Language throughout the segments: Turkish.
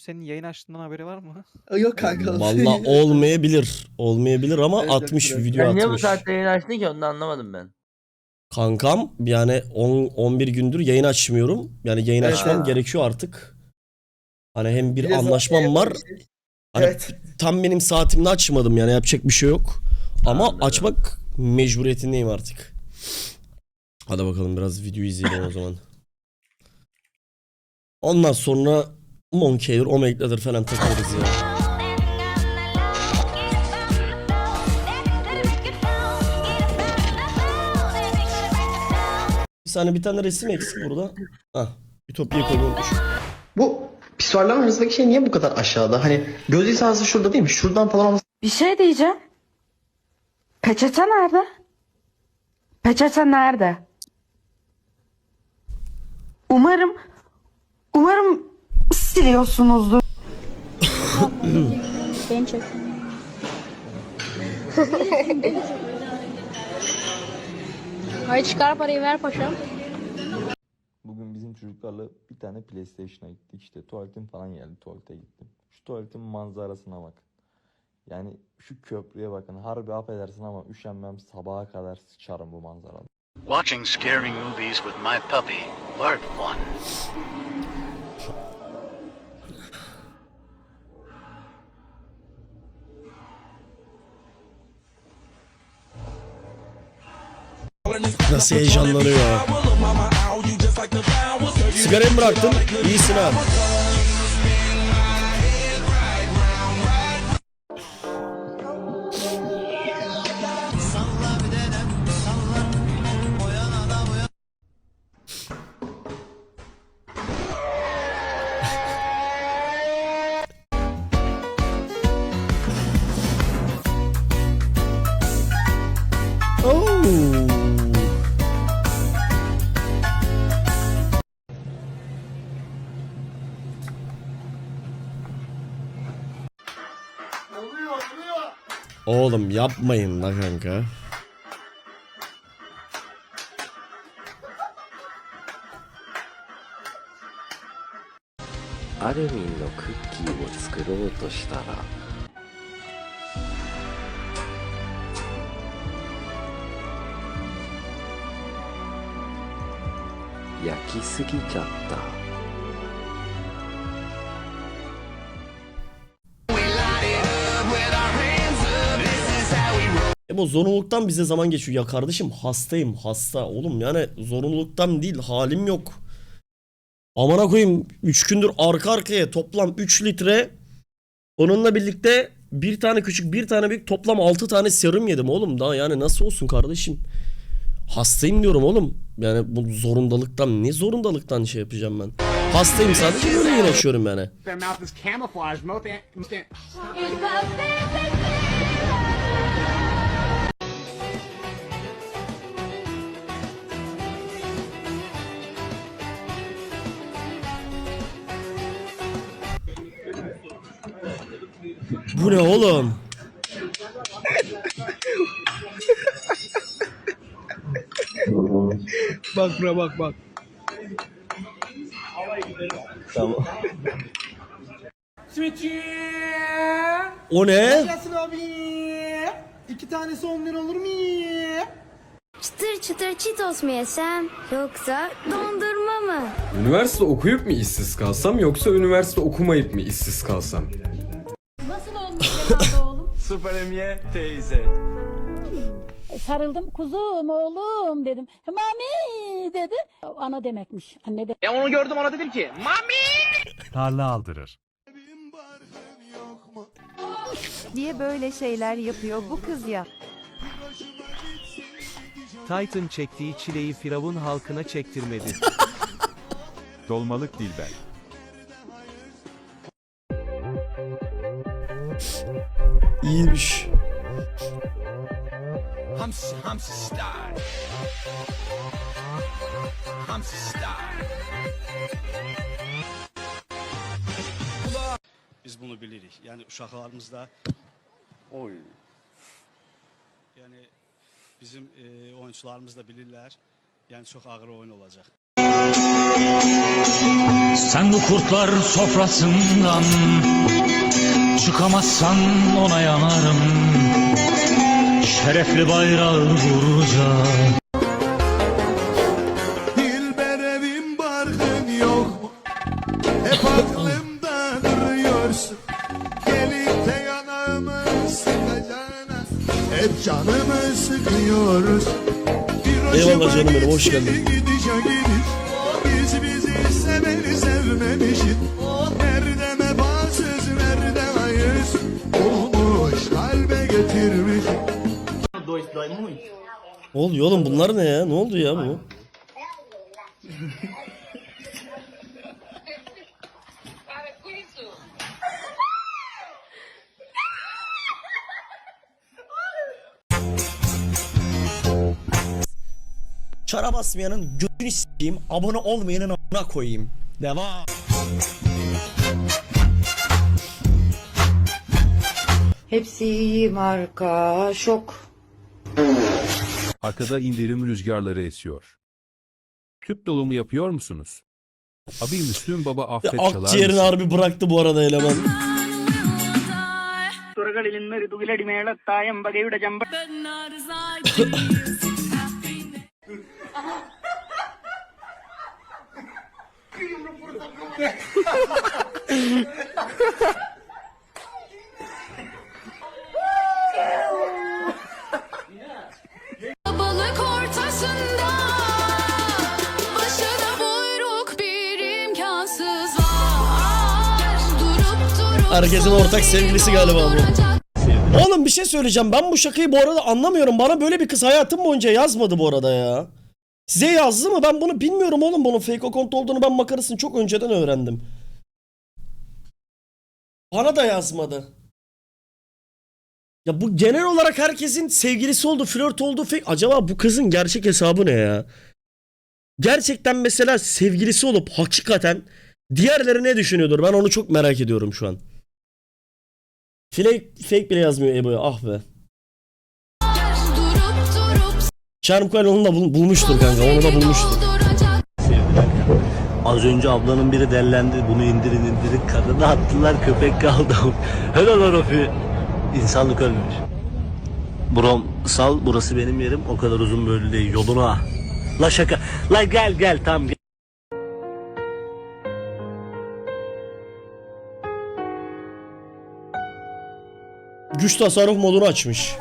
senin yayın açtığından haberi var mı? Yok kanka. Valla olmayabilir. Olmayabilir ama Evet, evet, 60 biraz. video Sen niye bu atmış. saatte yayın açtın ki onu da anlamadım ben. Kankam yani 10 11 gündür yayın açmıyorum. Yani yayın Evet, açmam evet. gerekiyor artık. Hani hem bir anlaşmam var. Hani Evet. tam benim saatimde açmadım yani yapacak bir şey yok. Ama Anladım. açmak mecburiyetindeyim artık. Hadi bakalım biraz video izleyelim o zaman. Ondan sonra Monkey'dir, Omega'dır falan takılırız ya. Bir saniye bir tane resim eksik burada. Ah, Ütopya koyulmuş. Bu pisuarların arasındaki şey niye bu kadar aşağıda? Hani göz hizası şurada değil mi? Şuradan falan olması Bir şey diyeceğim. Peçete nerede? Peçete nerede? Umarım umarım siliyorsunuzdur. Beni çek. Hayır çıkar parayı ver paşam. Bugün bizim çocuklarla bir tane PlayStation'a gittik işte tuvaletim falan geldi tuvalete gittim. Şu tuvaletin manzarasına bak. Yani şu köprüye bakın harbi affedersin ama üşenmem sabaha kadar sıçarım bu manzarada. Watching scary movies with my puppy, Part 1. Nasıl heyecanlanıyor. Sigarayı bıraktın? İyisin ha. Oğlum 나간가アルミンのクッキーを作ろうとしたら焼きすぎちゃった。Bu zorunluluktan bize zaman geçiyor. Ya kardeşim hastayım hasta. Oğlum yani zorunluluktan değil halim yok. Amına koyayım 3 gündür arka arkaya toplam 3 litre onunla birlikte bir tane küçük bir tane büyük toplam 6 tane serum yedim oğlum daha yani nasıl olsun kardeşim. Hastayım diyorum oğlum. Yani bu zorundalıktan ne zorundalıktan şey yapacağım ben. Hastayım sadece böyle yaşıyorum yani. Bu ne oğlum? Bak bura bak bak. Tamam. O ne? Gelsin abi. İki tanesi 10 lira olur mu? Çıtır çıtır çitos mu yesem yoksa dondurma mı? Üniversite okuyup mu işsiz kalsam yoksa üniversite okumayıp mı işsiz kalsam? Süper Emiye teyze. Sarıldım kuzum oğlum dedim. Mami dedi. Ana demekmiş. Anne de. E onu gördüm ona dedim ki Mami! Tarla aldırır. Diye böyle şeyler yapıyor bu kız ya. Titan çektiği çileyi Firavun halkına çektirmedi. Dolmalık Dilber. İyiymiş. Hamsi hamsi style. Hamsi style. Biz bunu bilirik. Yani uşaqlarımızda Oy. yani bizim e, oyuncularımız da bilirlər. Yəni çox ağır oyun olacaq. Sen bu kurtlar sofrasından çıkamazsan ona yanarım. Şerefli bayrağı vuracağım. Dilber barkın yok Hep aklımda duruyorsun Gelip de yanağımı sıkacağına Hep canımı sıkıyoruz Bir Eyvallah canım benim, hoş geldin. Oluyor oğlum bunlar ne ya? Ne oldu ya bu? Çara basmayanın götünü s**eyim, abone olmayanın amına koyayım. Devam. Hepsi iyi marka şok. Arkada indirim rüzgarları esiyor. Tüp dolumu yapıyor musunuz? Abi Müslüm Baba Ya affet çalar akciğerini mısın? harbi bıraktı bu arada eleman. തുറകളിൽ നിന്നൊരു തുകിലടി മേളത്തായം വകയുടെ Champa Herkesin ortak sevgilisi galiba bu. Oğlum bir şey söyleyeceğim. Ben bu şakayı bu arada anlamıyorum. Bana böyle bir kız hayatım boyunca yazmadı bu arada ya. Size yazdı mı? Ben bunu bilmiyorum oğlum. Bunun fake account olduğunu ben makarasını çok önceden öğrendim. Bana da yazmadı. Ya bu genel olarak herkesin sevgilisi oldu, flört oldu. Fake. Acaba bu kızın gerçek hesabı ne ya? Gerçekten mesela sevgilisi olup hakikaten diğerleri ne düşünüyordur? Ben onu çok merak ediyorum şu an. Fake, fake bile yazmıyor Ebo'ya. Ah be. Charm onu da bul- bulmuştur kanka. Onu da bulmuştur. Az önce ablanın biri dellendi. Bunu indirin indirin. Kadını attılar köpek kaldı. Helal Arafi. İnsanlık ölmemiş. Brom sal burası benim yerim. O kadar uzun böyle değil. Yoluna. La şaka. La gel gel tam gel. Güç tasarruf modunu açmış.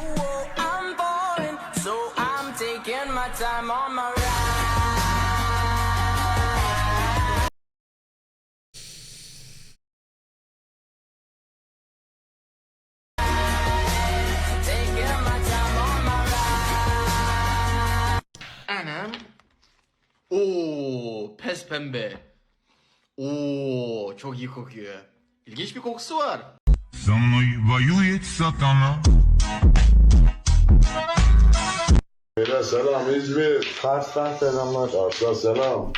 Anam. Oo, pes pembe. Oo, çok iyi kokuyor. İlginç bir kokusu var. Со мной воюет сатана Selam İzmir. Kars'tan selamlar. Kars'tan selam.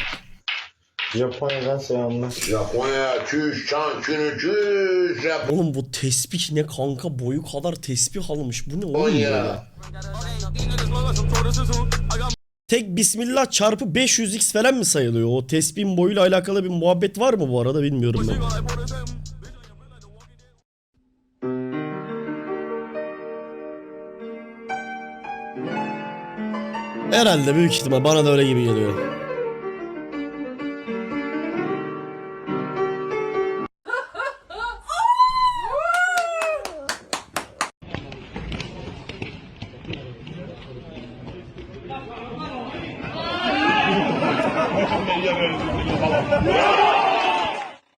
Japonya'dan selamlar. Japonya, çüş, çan, çünü, çüş, Oğlum bu tespih ne kanka boyu kadar tespih almış. Bu ne oğlum böyle? Tek bismillah çarpı 500x falan mı sayılıyor? O tespihin boyuyla alakalı bir muhabbet var mı bu arada bilmiyorum ben. Herhalde büyük ihtimal bana da öyle gibi geliyor.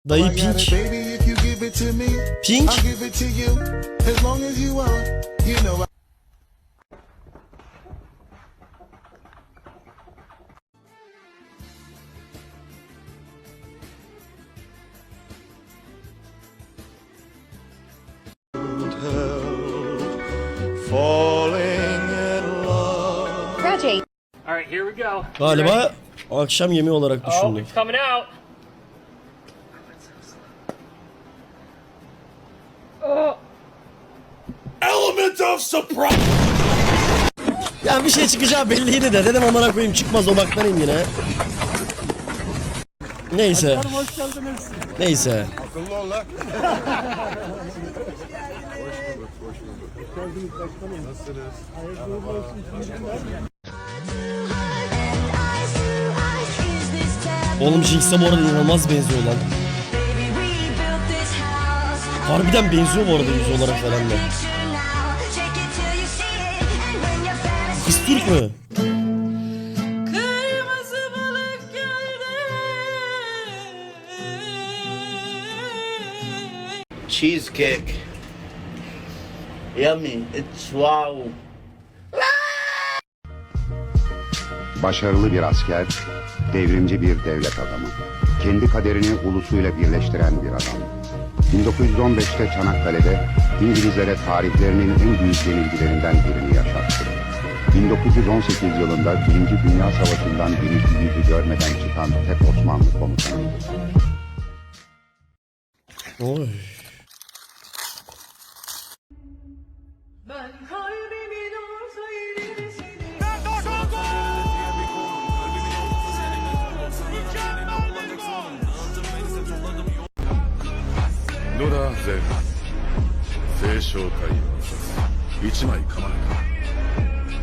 Dayı pink. Pink. You want, you know I Alright, here we go. Galiba akşam yemeği olarak düşündüm. coming out. Element of surprise. Ya bir şey çıkacağı belliydi de dedim amına koyayım çıkmaz odaklanayım yine. Neyse. Hoş geldiniz. Neyse. Oğlum Jinx'e bu arada inanılmaz benziyor lan. Harbiden benziyor bu arada yüz olarak falan da. Kız Türk mü? Cheesecake. Yummy. It's wow. Başarılı bir asker, devrimci bir devlet adamı. Kendi kaderini ulusuyla birleştiren bir adam. 1915'te Çanakkale'de İngilizlere tarihlerinin en büyük yenilgilerinden birini yaşattı. 1918 yılında Birinci Dünya Savaşı'ndan birinci yüzü görmeden çıkan tek Osmanlı komutanıydı. Oy.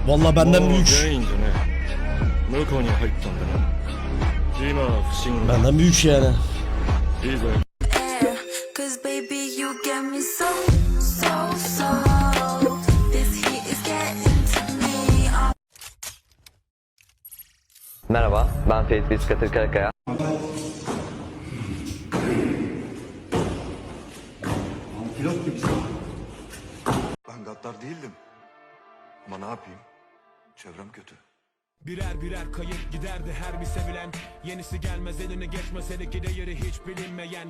Vallahi benden büyük. Benden büyük yani. Cause baby you get me so, so, so. This heat is getting to me. Merhaba ben Ferit Biskatır Karakaya. Ben gaddar değildim. Ama ne yapayım? Çevrem kötü. Birer birer kayıp giderdi her bir sevilen Yenisi gelmez eline geçmez hele değeri hiç bilinmeyen